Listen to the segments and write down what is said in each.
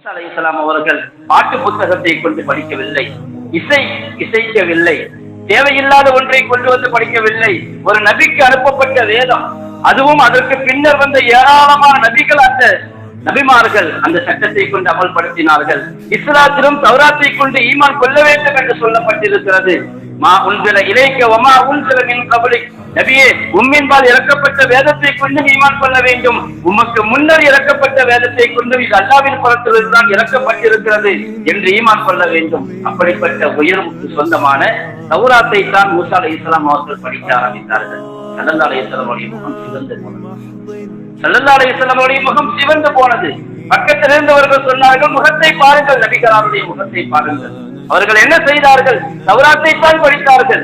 மூசா அலை இஸ்லாம் அவர்கள் பாட்டு புத்தகத்தை கொண்டு படிக்கவில்லை. இசை இசைக்கவில்லை. தேவையில்லாத ஒன்றை கொண்டு வந்து படிக்கவில்லை. ஒரு நபிக்கு அனுப்பப்பட்ட வேதம். அதுவும் அதற்கு பின்னர் வந்த ஏராளமான நபிகள் அந்த நபிமார்கள் அந்த சட்டத்தை கொண்டு அமல்படுத்தினார்கள். இஸ்லாத்திலும் தௌராத்தை கொண்டு ஈமான் கொள்ள வேண்டும் என்று சொல்லப்பட்டிருக்கிறது. மா உன்சில இலைக்க ஒமா உன்சில மின் கபலி. நபியே உம்மின்பால் இறக்கப்பட்ட வேதத்தை கொண்டு ஈமான் கொள்ள வேண்டும். உமக்கு முன்னர் இறக்கப்பட்ட வேதத்தை கொண்டு இது அல்லாவின் புறத்திலிருந்து தான் இறக்கப்பட்டிருக்கிறது என்று ஈமான் கொள்ள வேண்டும். அப்படிப்பட்ட உயர்வுக்கு சொந்தமான தௌராத்தை தான் மூசா அலை இஸ்லாம் அவர்கள் படிக்க ஆரம்பித்தார்கள். சல்லல்லா அலை இஸ்லாமுடைய முகம் சிவந்து போனது. சல்லல்லா அலை இஸ்லாமுடைய முகம் சிவந்து போனது. பக்கத்தில் இருந்தவர்கள் சொன்னார்கள் முகத்தை பாருங்கள். நபிகளாருடைய முகத்தை பாருங்கள். அவர்கள் என்ன செய்தார்கள்? தௌராத்தை தான் படித்தார்கள்.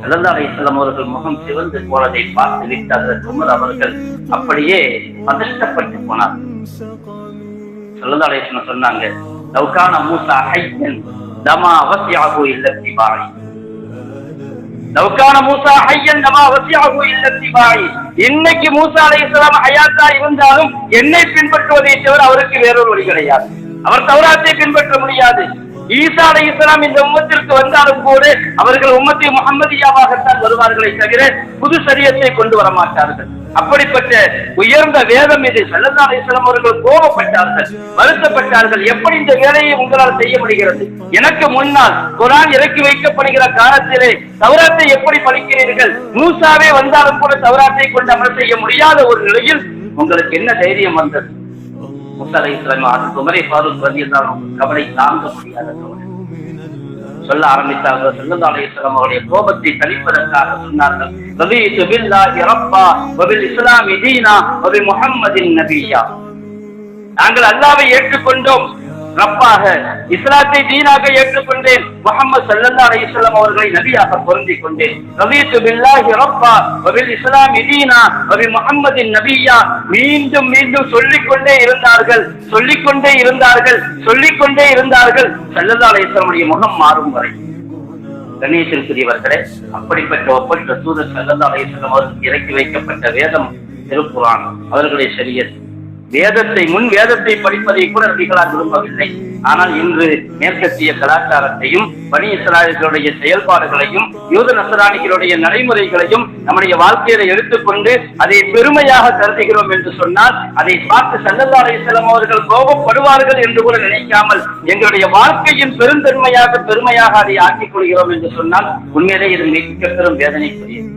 சல்லல்லா அலை அவர்கள் முகம் சிவந்து போனதை பார்த்து விட்டார்கள் உமர் அவர்கள் அப்படியே பதஷ்டப்பட்டு போனார். சல்லல்லா சொன்னாங்க லவ்கான மூசா ஹையன் தமா அவசியாகு இல்லத்தி பாய் லவ்கான மூசா ஹையன் தமா அவசியாகு இல்லத்தி பாய் இன்னைக்கு மூசா அலை இஸ்லாம் ஹயாத்தா இருந்தாலும் என்னை பின்பற்றுவதை தவிர அவருக்கு வேறொரு வழி கிடையாது. அவர் தௌராத்தை பின்பற்ற ஈசா அலை இஸ்லாம் இந்த உம்மத்திற்கு வந்தாலும் கூட அவர்கள் உம்மத்தை முகமதியாவாகத்தான் வருவார்களே தவிர புது சரியத்தை கொண்டு வர மாட்டார்கள். அப்படிப்பட்ட உயர்ந்த வேதம் இது சல்லல்லா அலிஸ்லாம் அவர்கள் கோபப்பட்டார்கள் வருத்தப்பட்டார்கள். எப்படி இந்த வேலையை உங்களால் செய்ய முடிகிறது? எனக்கு முன்னால் குரான் இறக்கி வைக்கப்படுகிற காலத்திலே சௌராத்தை எப்படி படிக்கிறீர்கள்? மூசாவே வந்தாலும் கூட தௌராத்தை கொண்டு அமல் செய்ய முடியாத ஒரு நிலையில் உங்களுக்கு என்ன தைரியம் வந்தது? குமரை கவலை தாங்க முடியாத கவலை. சொல்ல ஆரம்பித்தார்கள். சல்லல்லாஹு அலைஹி அவருடைய கோபத்தை தணிப்பதற்காக சொன்னார்கள். ரதீது பில்லாஹி ரப்பா இஸ்லாமி தீனா முஹம்மதின் நபியா. நாங்கள் அல்லாவை ஏற்றுக்கொண்டோம். ரப்பாக இஸ்லாத்தை தீனாக ஏற்றுக்கொண்டேன். முகமது சல்லல்லா அலைஹி அவர்களை நபியாக பொருந்திக் கொண்டேன். ரவீத்து பில்லாஹி ரப்பா வ இஸ்லாம் இதீனா தீனா வ நபியா. மீண்டும் மீண்டும் சொல்லிக்கொண்டே இருந்தார்கள் சொல்லிக்கொண்டே இருந்தார்கள் சொல்லிக்கொண்டே இருந்தார்கள். சல்லல்லா அலைஹி முகம் மாறும் வரை. கணேசனுக்குரியவர்களே அப்படிப்பட்ட ஒப்பற்ற தூதர் சல்லல்லாஹு அலைஹி அவர்களுக்கு இறக்கி வைக்கப்பட்ட வேதம் திருக்குரான் அவர்களுடைய சரியது வேதத்தை முன் வேதத்தை படிப்பதை கூட நபிகளார் விரும்பவில்லை. ஆனால் இன்று மேற்கத்திய கலாச்சாரத்தையும் பணி இஸ்ராயர்களுடைய செயல்பாடுகளையும் யூத நசராணிகளுடைய நடைமுறைகளையும் நம்முடைய வாழ்க்கையில எடுத்துக்கொண்டு அதை பெருமையாக கருதுகிறோம் என்று சொன்னால் அதை பார்த்து சல்லல்லா செல்லும் அவர்கள் கோபப்படுவார்கள் என்று கூட நினைக்காமல் எங்களுடைய வாழ்க்கையின் பெருந்தன்மையாக பெருமையாக அதை ஆக்கிக் கொள்கிறோம் என்று சொன்னால் உண்மையிலே இது மிக பெரும் வேதனைக்குரியது.